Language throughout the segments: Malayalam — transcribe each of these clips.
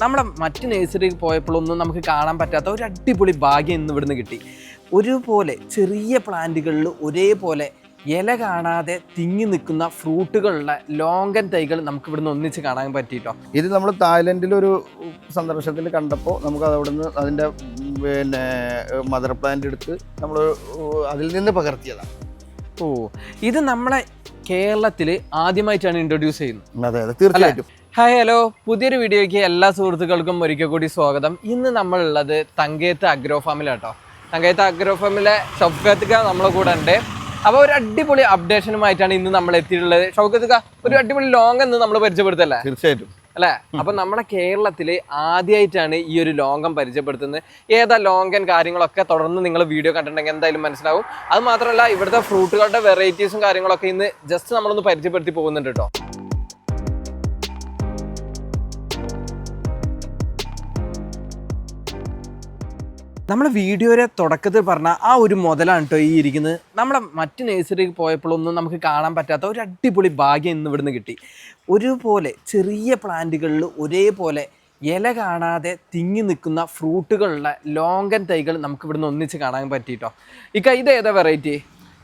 നമ്മുടെ മറ്റ് നേഴ്സറിയിൽ പോയപ്പോഴൊന്നും നമുക്ക് കാണാൻ പറ്റാത്ത ഒരു അടിപൊളി ഭാഗ്യം ഇന്ന് ഇവിടുന്ന് കിട്ടി. ഒരുപോലെ ചെറിയ പ്ലാന്റുകളിൽ ഒരേപോലെ ഇല കാണാതെ തിങ്ങി നിൽക്കുന്ന ഫ്രൂട്ടുകളുള്ള ലോങ്കൻ തൈകൾ നമുക്ക് ഇവിടുന്ന് ഒന്നിച്ച് കാണാൻ പറ്റിയിട്ടോ? ഇത് നമ്മൾ തായ്ലൻഡിൽ ഒരു സന്ദർശനത്തിൽ കണ്ടപ്പോൾ നമുക്ക് അതവിടെ നിന്ന് അതിന്റെ പിന്നെ മദർ പ്ലാന്റ് എടുത്ത് നമ്മൾ അതിൽ നിന്ന് പകർത്തിയതാണ്. ഓ ഇത് നമ്മളെ കേരളത്തിൽ ആദ്യമായിട്ടാണ് ഇൻട്രൊഡ്യൂസ് ചെയ്യുന്നത്. അതെ അതെ തീർച്ചയായിട്ടും. Hi hello. പുതിയൊരു വീഡിയോയ്ക്ക് എല്ലാ സുഹൃത്തുക്കൾക്കും ഒരിക്കൽ കൂടി സ്വാഗതം. ഇന്ന് നമ്മളുള്ളത് തങ്കേത്ത് അഗ്രോ ഫാമിലാട്ടോ. തങ്കേത്ത് അഗ്രോ ഫാമിലെ ഷൗക്കത്ത് ഖാൻ നമ്മളെ കൂടെ ഉണ്ട്. അപ്പോൾ ഒരു അടിപൊളി അപ്ഡേഷനുമായിട്ടാണ് ഇന്ന് നമ്മൾ എത്തിയിട്ടുള്ളത്. ഷൗക്കത്തുക ഒരു അടിപൊളി ലോങ് എന്ന് നമ്മൾ പരിചയപ്പെടുത്തല്ലേ? തീർച്ചയായിട്ടും. അല്ലേ? അപ്പം നമ്മുടെ കേരളത്തിൽ ആദ്യമായിട്ടാണ് ഈ ഒരു ലോങ്കം പരിചയപ്പെടുത്തുന്നത്. ഏതാ ലോങ്കൻ കാര്യങ്ങളൊക്കെ തുടർന്ന് നിങ്ങൾ വീഡിയോ കണ്ടിട്ടുണ്ടെങ്കിൽ എന്തായാലും മനസ്സിലാവും. അത് മാത്രമല്ല ഇവിടുത്തെ ഫ്രൂട്ടുകളുടെ വെറൈറ്റീസും കാര്യങ്ങളൊക്കെ ഇന്ന് ജസ്റ്റ് നമ്മളൊന്ന് പരിചയപ്പെടുത്തി പോകുന്നുണ്ട് കേട്ടോ. നമ്മൾ വീഡിയോയുടെ തുടക്കത്തിൽ പറഞ്ഞ ആ ഒരു മുതലാണ് കേട്ടോ ഈ ഇരിക്കുന്നത്. നമ്മുടെ മറ്റ് നേഴ്സറിക്ക് പോയപ്പോഴൊന്നും നമുക്ക് കാണാൻ പറ്റാത്ത ഒരു അടിപൊളി ഭാഗ്യം ഇന്ന് ഇവിടുന്ന് കിട്ടി. ഒരുപോലെ ചെറിയ പ്ലാന്റുകളിൽ ഒരേപോലെ ഇല കാണാതെ തിങ്ങി നിൽക്കുന്ന ഫ്രൂട്ടുകളുള്ള ലോങ്കൻ തൈകൾ നമുക്ക് ഇവിടുന്ന് ഒന്നിച്ച് കാണാൻ പറ്റിയിട്ടോ ഇക്ക ഇത് ഏതാ വെറൈറ്റി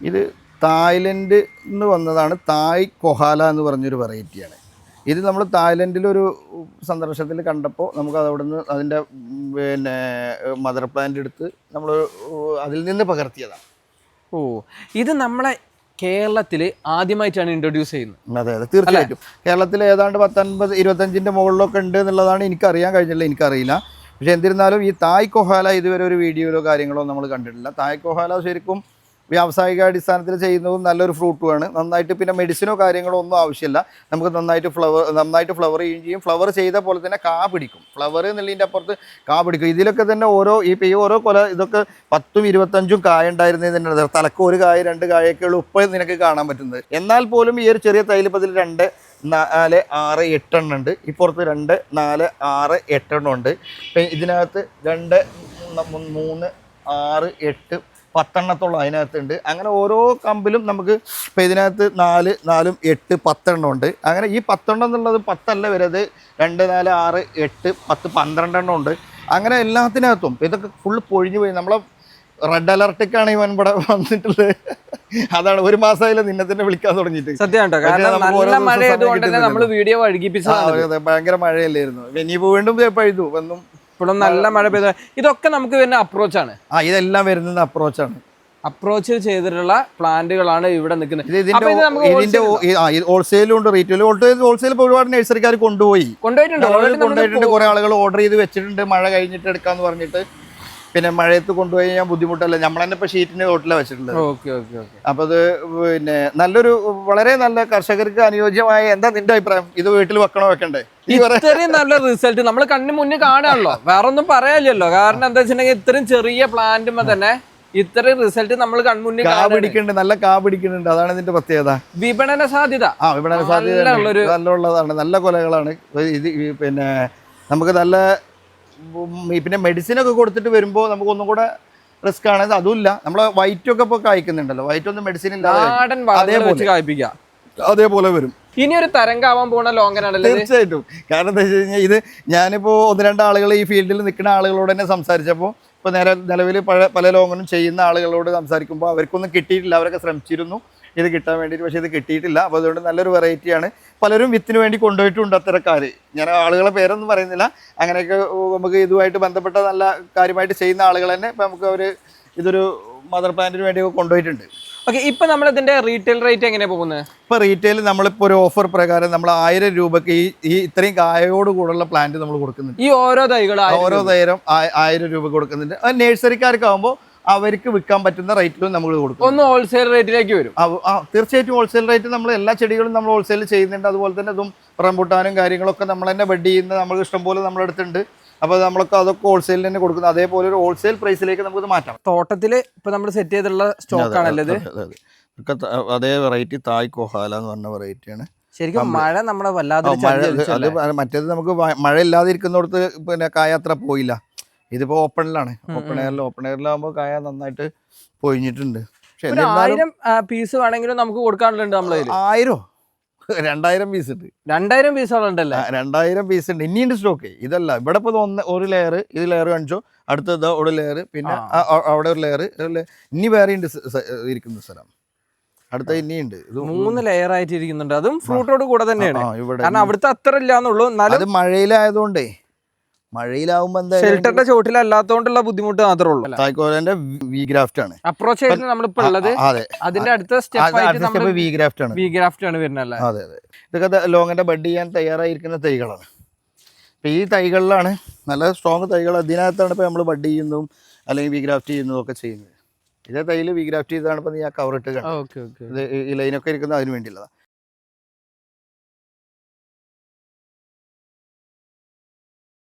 ഇത് തായ്ലൻഡ് നിന്ന് വന്നതാണ് തായ് കൊഹാല എന്ന് പറഞ്ഞൊരു വെറൈറ്റിയാണ് ഇത് നമ്മൾ തായ്ലൻഡിലൊരു സന്ദർശനത്തിൽ കണ്ടപ്പോൾ നമുക്ക് അവിടെ നിന്ന് അതിന്റെ പിന്നെ മദർ പ്ലാന്റ് എടുത്ത് നമ്മൾ അതിൽ നിന്ന് പകർത്തിയതാണ്. ഓ ഇത് നമ്മളെ കേരളത്തിൽ ആദ്യമായിട്ടാണ് ഇൻട്രൊഡ്യൂസ് ചെയ്യുന്നത്. അതെ അതെ തീർച്ചയായിട്ടും. കേരളത്തിൽ ഏതാണ്ട് പത്തൊൻപത് ഇരുപത്തഞ്ചിന്റെ മുകളിലൊക്കെ ഉണ്ട് എന്നുള്ളതാണ് എനിക്കറിയാൻ കഴിഞ്ഞില്ല എനിക്കറിയില്ല. പക്ഷേ എന്നിരുന്നാലും ഈ തായ് കൊഹാല ഇതുവരെ ഒരു വീഡിയോയിലോ കാര്യങ്ങളോ നമ്മൾ കണ്ടിട്ടില്ല. തായ് കൊഹാല ശരിക്കും വ്യാവസായിക അടിസ്ഥാനത്തിൽ ചെയ്യുന്നതും നല്ലൊരു ഫ്രൂട്ടുമാണ് നന്നായിട്ട് പിന്നെ മെഡിസിനോ കാര്യങ്ങളോ ഒന്നും ആവശ്യമില്ല. നമുക്ക് നന്നായിട്ട് ഫ്ലവർ നന്നായിട്ട് ഫ്ലവർ ചെയ്യുകയും ചെയ്യും. ഫ്ലവർ ചെയ്ത പോലെ തന്നെ കാ പിടിക്കും. ഫ്ലവർ എന്നുള്ളതിന്റെ അപ്പുറത്ത് കാ പിടിക്കും. ഇതിലൊക്കെ തന്നെ ഓരോ ഈ ഈ ഓരോ കൊല ഇതൊക്കെ പത്തും ഇരുപത്തഞ്ചും കായ ഉണ്ടായിരുന്നതിന്റെ തലക്ക് ഒരു കായ രണ്ട് കായൊക്കെ ഉപ്പ് നിനക്ക് കാണാൻ പറ്റുന്നത്. എന്നാൽ പോലും ഈ ഒരു ചെറിയ തൈലിപ്പത്തിൽ രണ്ട് നാല് ആറ് എട്ടെണ്ണം ഉണ്ട്. ഇപ്പുറത്ത് രണ്ട് നാല് ആറ് എട്ടെണ്ണം ഉണ്ട്. ഇതിനകത്ത് രണ്ട് മൂന്ന് ആറ് എട്ട് പത്തെണ്ണത്തോളം അതിനകത്തുണ്ട്. അങ്ങനെ ഓരോ കമ്പിലും നമുക്ക് ഇപ്പം ഇതിനകത്ത് നാല് നാലും എട്ട് പത്തെണ്ണം ഉണ്ട്. അങ്ങനെ ഈ പത്തെണ്ണം എന്നുള്ളത് പത്തല്ല വരുന്നത് രണ്ട് നാല് ആറ് എട്ട് പത്ത് പന്ത്രണ്ടെണ്ണം ഉണ്ട്. അങ്ങനെ എല്ലാത്തിനകത്തും. ഇതൊക്കെ ഫുള്ള് പൊഴിഞ്ഞു പോയി. നമ്മളെ റെഡ് അലർട്ടൊക്കെയാണ് ഇവൻ ഇവിടെ വന്നിട്ടുള്ളത്. അതാണ് ഒരു മാസമായില്ല നിന്നെ തന്നെ വിളിക്കാൻ തുടങ്ങിയിട്ട്. സത്യമാണ് നമ്മൾ വീഡിയോ ഭയങ്കര മഴയല്ലായിരുന്നു. ഇനിയിപ്പോ വീണ്ടും ദേ പഴുതു. വന്നും ഇപ്പോഴും നല്ല മഴ പെയ്ത ഇതൊക്കെ നമുക്ക് വരുന്ന അപ്രോച്ച് ആണ്. ആ ഇതെല്ലാം വരുന്നത് അപ്രോച്ചാണ് അപ്രോച്ച് ചെയ്തിട്ടുള്ള പ്ലാന്റുകളാണ് ഇവിടെ നിൽക്കുന്നത്. ഇത് ഇതിന്റെ ഹോൾസെയിലും ഉണ്ട് റീറ്റെയിലും ഹോൾസെയിൽ ഒരുപാട് നഴ്സറിക്കാർ കൊണ്ടുപോയി. കൊണ്ടുപോയിട്ടുണ്ട്. കൊണ്ടുപോയിട്ടുണ്ട്. കുറെ ആളുകൾ ഓർഡർ ചെയ്ത് വെച്ചിട്ടുണ്ട്. മഴ കഴിഞ്ഞിട്ട് എടുക്കാന്ന് പറഞ്ഞിട്ട്. പിന്നെ മഴയത്ത് കൊണ്ടുപോയി ഞാൻ ബുദ്ധിമുട്ടല്ല. നമ്മൾ തന്നെ ഇപ്പൊ ഷീറ്റിന്റെ തോട്ടിലാണ് വെച്ചിട്ടുള്ളത്. ഓക്കെ ഓക്കെ ഓക്കെ അപ്പൊ അത് പിന്നെ നല്ലൊരു വളരെ നല്ല കർഷകർക്ക് അനുയോജ്യമായ എന്താ നിന്റെ അഭിപ്രായം? ഇത് വീട്ടിൽ വെക്കണോ വെക്കണ്ടേ? ഇത്രയും നല്ല റിസൾട്ട് നമ്മൾ കണ്ണിന് മുന്നേ കാണാണല്ലോ. വേറെ ഒന്നും പറയാനില്ലല്ലോ. കാരണം എന്താ വെച്ചിട്ടുണ്ടെങ്കിൽ ഇത്രയും ചെറിയ പ്ലാന്റുമ്പോ തന്നെ ഇത്രയും റിസൾട്ട് നമ്മൾ കൺമുന്നിൽ കാ കാണുന്നുണ്ട് പിടിക്കുന്നുണ്ട് നല്ല കാ പിടിക്കുന്നുണ്ട് അതാണ് ഇതിന്റെ പ്രത്യേകത. വിപണന സാധ്യത. ആ വിപണന സാധ്യത നല്ല നല്ല ഉള്ളതാണ് നല്ല കൊലകളാണ്. ഇത് പിന്നെ നമുക്ക് നല്ല പിന്നെ മെഡിസിൻ ഒക്കെ കൊടുത്തിട്ട് വരുമ്പോൾ നമുക്ക് ഒന്നും കൂടെ റിസ്ക് ആണ്. അതുമില്ല. നമ്മളെ വൈറ്റ് ഒക്കെ ഇപ്പോൾ കായ്ക്കുന്നുണ്ടല്ലോ. വൈറ്റ് ഒന്നും മെഡിസിൻ ഇല്ലാതെ അതേപോലെ. അതേപോലെ വരും. ഇനി ഒരു തരംഗാവാൻ പോണ ലോങ്കനാണല്ലേ അല്ലേ തീർച്ചയായിട്ടും. കാരണം എന്താ വെച്ച് കഴിഞ്ഞാൽ ഇത് ഞാനിപ്പോൾ ഒന്ന് രണ്ട് ആളുകൾ ഈ ഫീൽഡിൽ നിൽക്കുന്ന ആളുകളോട് തന്നെ സംസാരിച്ചപ്പോൾ ഇപ്പോൾ നേരെ നിലവിൽ പല പല ലോങ്ങനും ചെയ്യുന്ന ആളുകളോട് സംസാരിക്കുമ്പോൾ അവർക്കൊന്നും കിട്ടിയിട്ടില്ല. അവരൊക്കെ ശ്രമിച്ചിരുന്നു. ഇത് കിട്ടാൻ വേണ്ടിയിട്ട് പക്ഷേ ഇത് കിട്ടിയിട്ടില്ല. അപ്പോൾ അതുകൊണ്ട് നല്ലൊരു വെറൈറ്റിയാണ് പലരും വിത്തിന് വേണ്ടി കൊണ്ടുപോയിട്ടുണ്ട് അത്തരക്കാർ ഞാൻ ആളുകളെ പേരൊന്നും പറയുന്നില്ല. അങ്ങനെയൊക്കെ നമുക്ക് ഇതുമായിട്ട് ബന്ധപ്പെട്ട നല്ല കാര്യമായിട്ട് ചെയ്യുന്ന ആളുകൾ തന്നെ ഇപ്പം നമുക്ക് അവർ ഇതൊരു മദർ പ്ലാന്റിന് വേണ്ടിയൊക്കെ കൊണ്ടുപോയിട്ടുണ്ട്. ഓക്കെ ഇപ്പൊ നമ്മൾ ഇതിന്റെ റീറ്റെയിൽ റേറ്റ് എങ്ങനെയാ പോകുന്നത്? ഇപ്പൊ റീറ്റെയിൽ നമ്മളിപ്പോ ഒരു ഓഫർ പ്രകാരം നമ്മൾ ആയിരം രൂപക്ക് ഈ ഈ ഇത്രയും കായോട് കൂടുള്ള പ്ലാന്റ് നമ്മൾ കൊടുക്കുന്നുണ്ട്. ഈ ഓരോ തൈകൾ ഓരോ തൈരം ആയിരം രൂപ കൊടുക്കുന്നുണ്ട്. അത് നഴ്സറിക്കാർക്കാവുമ്പോൾ അവർക്ക് വിൽക്കാൻ പറ്റുന്ന റേറ്റിലും നമ്മൾ കൊടുക്കും ഒന്ന് ഹോൾസെയിൽ റേറ്റിലേക്ക് വരും. ആ, ആ, തീർച്ചയായിട്ടും ഹോൾസെയിൽ റേറ്റ് നമ്മൾ എല്ലാ ചെടികളും നമ്മൾ ഹോൾസെയിൽ ചെയ്യുന്നുണ്ട്. അതുപോലെ തന്നെ ഇതും റംബുട്ടാനും കാര്യങ്ങളൊക്കെ നമ്മൾ തന്നെ ബെഡ് ചെയ്യുന്ന നമ്മൾ ഇഷ്ടംപോലെ നമ്മളെടുത്തുണ്ട് അപ്പോൾ നമ്മൾക്ക് അതൊക്കെ ഹോൾസെയിൽ തന്നെ കൊടുക്കുന്നത്. അതേപോലെ ഒരു ഹോൾസെയിൽ പ്രൈസിലേക്ക് നമുക്ക് മാറ്റാം. തോട്ടത്തിൽ ഇപ്പൊ നമ്മൾ സെറ്റ് ചെയ്തിട്ടുള്ള സ്റ്റോക്ക് ആണല്ലോ ഇത്? അതെ, വെറൈറ്റി തായ് കൊഹാല എന്ന് പറഞ്ഞ വെറൈറ്റിയാണ് ശരിക്കും മഴ നമ്മളെ വല്ലാതെ മഴ അത് മറ്റേത് നമുക്ക് മഴ ഇല്ലാതെ ഇരിക്കുന്നിടത്ത് പിന്നെ കായ അത്ര പോയില്ല. ഇതിപ്പോ ഓപ്പണിലാണ് ഓപ്പൺ എയറിൽ ഓപ്പൺ എയറിലാകുമ്പോൾ കായ നന്നായിട്ട് പൊഴിഞ്ഞിട്ടുണ്ട്. ആയിരം പീസ് വേണമെങ്കിലും നമുക്ക് കൊടുക്കാനുണ്ട് നമ്മളെ. ആയിരോ? രണ്ടായിരം പീസ് ഉണ്ട്. രണ്ടായിരം പീസോളം ഉണ്ടല്ലേ? രണ്ടായിരം പീസ് ഉണ്ട്. ഇനിയുണ്ട് സ്റ്റോക്ക് ഇതല്ല ഇവിടെ ഇപ്പോൾ ഒന്ന് ഒരു ലെയർ ഇത് ലെയർ കാണിച്ചോ? അടുത്തത് ഒരു ലെയർ പിന്നെ അവിടെ ഒരു ലെയർ ഇനി വേറെ ഉണ്ട് ഇരിക്കുന്ന സ്ഥലം. അടുത്ത ഇനിയുണ്ട് മൂന്ന് ലെയർ ആയിട്ട് ഇരിക്കുന്നുണ്ട് അതും ഫ്രൂട്ടോട് കൂടെ തന്നെയാണ്. കാരണം അവിടുത്തെ അത്ര ഇല്ലാന്നുള്ളൂ. അത് മഴയിലായതുകൊണ്ടേ മഴയിലാവുമ്പോ ഷെൽട്ടറിന്റെ ചോട്ടിലല്ലാത്തോണ്ടുള്ള ബുദ്ധിമുട്ട് മാത്രമേ ഉള്ളൂ. തായ്ക്കോലന്റെ വി ഗ്രാഫ്റ്റ് ആണ്. അപ്രോച്ച് ആയിരുന്നു നമ്മളിപ്പോ ഉള്ളത്. അതെ. അതിന്റെ അടുത്ത സ്റ്റെപ്പ് വി ഗ്രാഫ്റ്റ് ആണ്. വി ഗ്രാഫ്റ്റ് ആണ് വരുന്നത് അതെ അതെ. ഇതൊക്കെ ലോങ്ങിന്റെ ബഡ് ചെയ്യാൻ തയ്യാറായിരിക്കുന്ന തൈകളാണ്. അപ്പൊ ഈ തൈകളിലാണ് നല്ല സ്ട്രോങ് തൈകൾ. അതിനകത്താണ് ഇപ്പൊ നമ്മൾ ബഡ് ചെയ്യുന്നതും അല്ലെങ്കിൽ വി ഗ്രാഫ്റ്റ് ചെയ്യുന്നതും ഒക്കെ ചെയ്യുന്നത്. ഇതേ തൈയിൽ വി ഗ്രാഫ്റ്റ് ചെയ്താണ് ഇപ്പൊ നീ ആ കവർ ഇട്ട് ഇത് ഈ ലൈനൊക്കെ ഇരിക്കുന്നത് അതിന് വേണ്ടിയുള്ളതാണ്